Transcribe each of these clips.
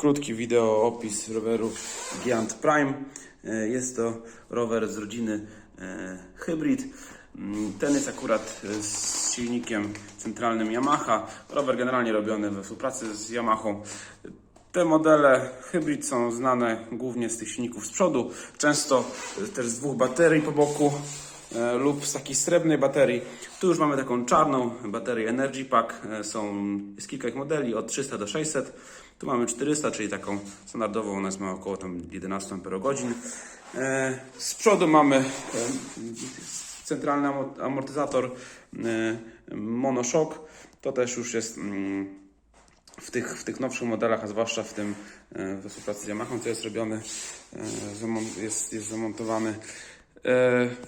krótki wideo opis roweru Giant Prime. E, Jest to rower z rodziny e, Hybrid. Mm, Ten jest akurat e, z silnikiem centralnym Yamaha. Rower generalnie robiony we współpracy z Yamahą. Te modele Hybrid są znane głównie z tych silników z przodu, często też z dwóch baterii po boku lub z takiej srebrnej baterii. Tu już mamy taką czarną baterię Energy Pack. E, Są, jest kilka ich modeli od 300 do 600. Tu mamy 400, czyli taką standardową, ona jest ma około tam 11 Ah. E, Z przodu mamy e, centralny amo- amortyzator e, monoshock. To też już jest mm, w tych, w tych nowszych modelach, a zwłaszcza w tym e, we współpracy z Yamaha, co jest robione, e, jest, jest zamontowany e,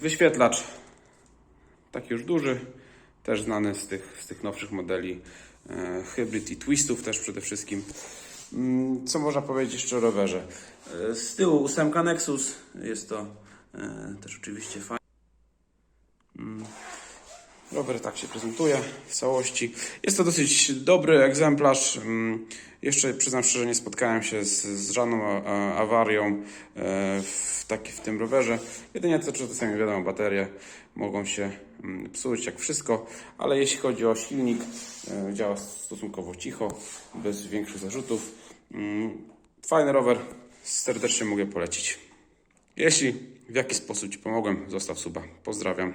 wyświetlacz, taki już duży, też znany z tych, z tych nowszych modeli e, Hybrid i Twistów też przede wszystkim. Mm, Co można powiedzieć jeszcze o rowerze? E, Z tyłu ósemka Nexus, jest to e, też oczywiście fajne. Rower tak się prezentuje w całości. Jest to dosyć dobry egzemplarz. Mm, Jeszcze przyznam szczerze, nie spotkałem się z, z żadną a- awarią e, w, taki, w tym rowerze. Jedynie to, że czasami wiadomo, baterie mogą się mm, psuć, jak wszystko, ale jeśli chodzi o silnik, e, działa stosunkowo cicho, bez większych zarzutów. Mm, Fajny rower, serdecznie mogę polecić. Jeśli w jakiś sposób Ci pomogłem, zostaw suba. Pozdrawiam.